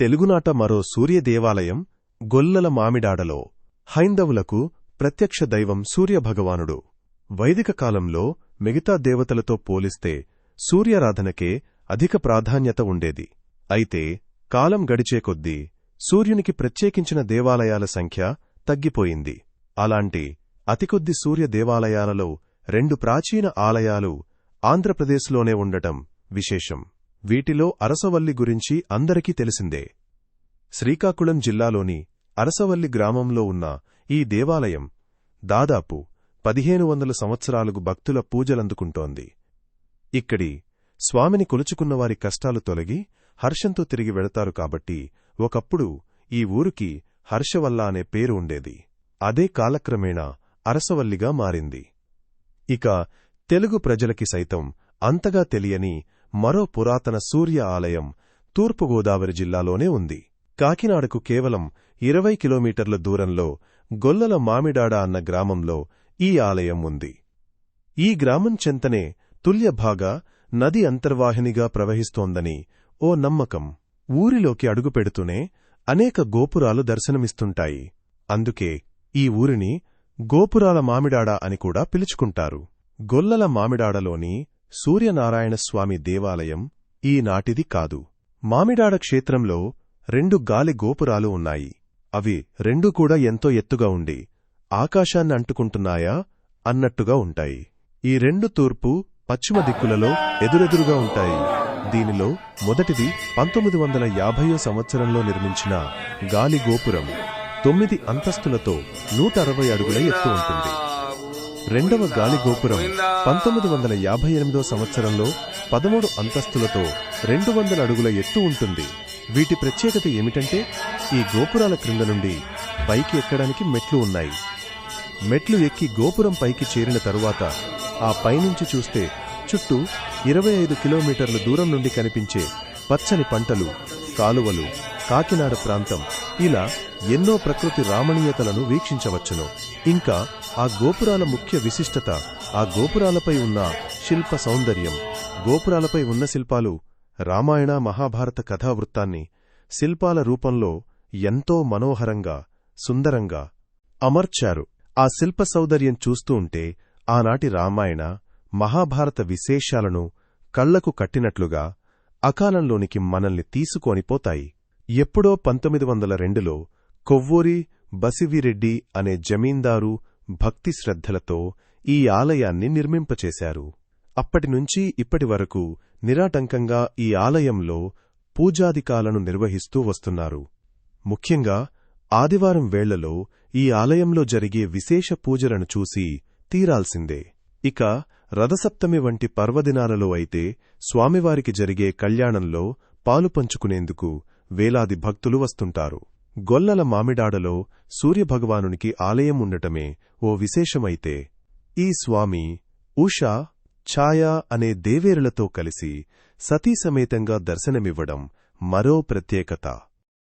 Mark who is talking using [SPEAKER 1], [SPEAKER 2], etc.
[SPEAKER 1] తెలుగునాట మరో సూర్యదేవాలయం గొల్లల మామిడాడలో. హైందవులకు ప్రత్యక్ష దైవం సూర్యభగవానుడు. వైదిక కాలంలో మిగతా దేవతలతో పోలిస్తే సూర్యారాధనకే అధిక ప్రాధాన్యత ఉండేది. అయితే కాలం గడిచే కొద్దీ సూర్యునికి ప్రత్యేకించిన దేవాలయాల సంఖ్య తగ్గిపోయింది. అలాంటి అతికొద్ది సూర్య దేవాలయాలలో రెండు ప్రాచీన ఆలయాలు ఆంధ్రప్రదేశ్లోనే ఉండటం విశేషం. వీటిలో అరసవల్లి గురించి అందరికీ తెలిసిందే. శ్రీకాకుళం జిల్లాలోని అరసవల్లి గ్రామంలో ఉన్న ఈ దేవాలయం దాదాపు పదిహేను వందల సంవత్సరాలకు భక్తుల పూజలందుకుంటోంది. ఇక్కడి స్వామిని కొలుచుకున్నవారి కష్టాలు తొలగి హర్షంతో తిరిగి వెళతారు కాబట్టి ఒకప్పుడు ఈ ఊరికి హర్షవల్ల అనే పేరు ఉండేది. అదే కాలక్రమేణా అరసవల్లిగా మారింది. ఇక తెలుగు ప్రజలకి సైతం అంతగా తెలియని మరో పురాతన సూర్య ఆలయం తూర్పుగోదావరి జిల్లాలోనే ఉంది. కాకినాడకు కేవలం ఇరవై కిలోమీటర్ల దూరంలో గొల్లల మామిడాడ అన్న గ్రామంలో ఈ ఆలయం ఉంది. ఈ గ్రామం చెంతనే తుల్యభాగా నది అంతర్వాహినిగా ప్రవహిస్తోందని ఓ నమ్మకం. ఊరిలోకి అడుగుపెడుతూనే అనేక గోపురాలు దర్శనమిస్తుంటాయి. అందుకే ఈ ఊరిని గోపురాల మామిడాడ అని కూడా పిలుచుకుంటారు. గొల్లల మామిడాడలోని సూర్యనారాయణస్వామి దేవాలయం ఈనాటిది కాదు. మామిడాడ క్షేత్రంలో రెండు గాలి గోపురాలు ఉన్నాయి. అవి రెండు కూడా ఎంతో ఎత్తుగా ఉండి ఆకాశాన్ని అంటుకుంటున్నాయా అన్నట్టుగా ఉంటాయి. ఈ రెండు తూర్పు పశ్చిమ దిక్కులలో ఎదురెదురుగా ఉంటాయి. దీనిలో మొదటిది పంతొమ్మిది వందల యాభయో సంవత్సరంలో నిర్మించిన గాలి గోపురం. తొమ్మిది అంతస్తులతో నూట అరవై అడుగుల ఎత్తు ఉంటుంది. రెండవ గాలి గోపురం పంతొమ్మిది వందల యాభై ఎనిమిదో సంవత్సరంలో పదమూడు అంతస్తులతో రెండు వందల అడుగుల ఎత్తు ఉంటుంది. వీటి ప్రత్యేకత ఏమిటంటే ఈ గోపురాల క్రింద నుండి పైకి ఎక్కడానికి మెట్లు ఉన్నాయి. మెట్లు ఎక్కి గోపురం పైకి చేరిన తరువాత ఆ పైనుంచి చూస్తే చుట్టూ ఇరవై ఐదు కిలోమీటర్ల దూరం నుండి కనిపించే పచ్చని పంటలు కాలువలు కాకినాడ ప్రాంతం ఇలా ఎన్నో ప్రకృతి రామణీయతలను వీక్షించవచ్చును. ఇంకా ఆ గోపురాల ముఖ్య విశిష్టత ఆ గోపురాలపై ఉన్న శిల్ప సౌందర్యం గోపురాలపై ఉన్న శిల్పాలు రామాయణ మహాభారత కథావృత్తాన్ని శిల్పాల రూపంలో ఎంతో మనోహరంగా సుందరంగా అమర్చారు. ఆ శిల్ప సౌందర్యం చూస్తూ ఉంటే ఆనాటి రామాయణ మహాభారత విశేషాలను కళ్ళకు కట్టినట్లుగా అకాలంలోనికి మనల్ని తీసుకొనిపోతాయి ఎప్పుడో పంతొమ్మిది వందల రెండులో కొవ్వూరి బసివిరెడ్డి అనే జమీందారు భక్తి శ్రద్ధలతో ఈ ఆలయాన్ని నిర్మింపచేశారు. అప్పటినుంచి ఇప్పటివరకు నిరాటంకంగా ఈ ఆలయంలో పూజాదికాలను నిర్వహిస్తూ వస్తున్నారు. ముఖ్యంగా ఆదివారం వేళలో ఈ ఆలయంలో జరిగే విశేష పూజలను చూసి తీరాల్సిందే. ఇక రథసప్తమి వంటి పర్వదినాలలో అయితే స్వామివారికి జరిగే కళ్యాణంలో పాలుపంచుకునేందుకు వేలాది భక్తులు వస్తుంటారు. గొల్లల మామిడాడలో సూర్యభగవానునికి ఆలయం ఉండటమే ఓ విశేషమైతే ఈ స్వామి ఉషా ఛాయ అనే దేవేరులతో కలిసి సతీసమేతంగా దర్శనమివ్వడం మరో ప్రత్యేకత.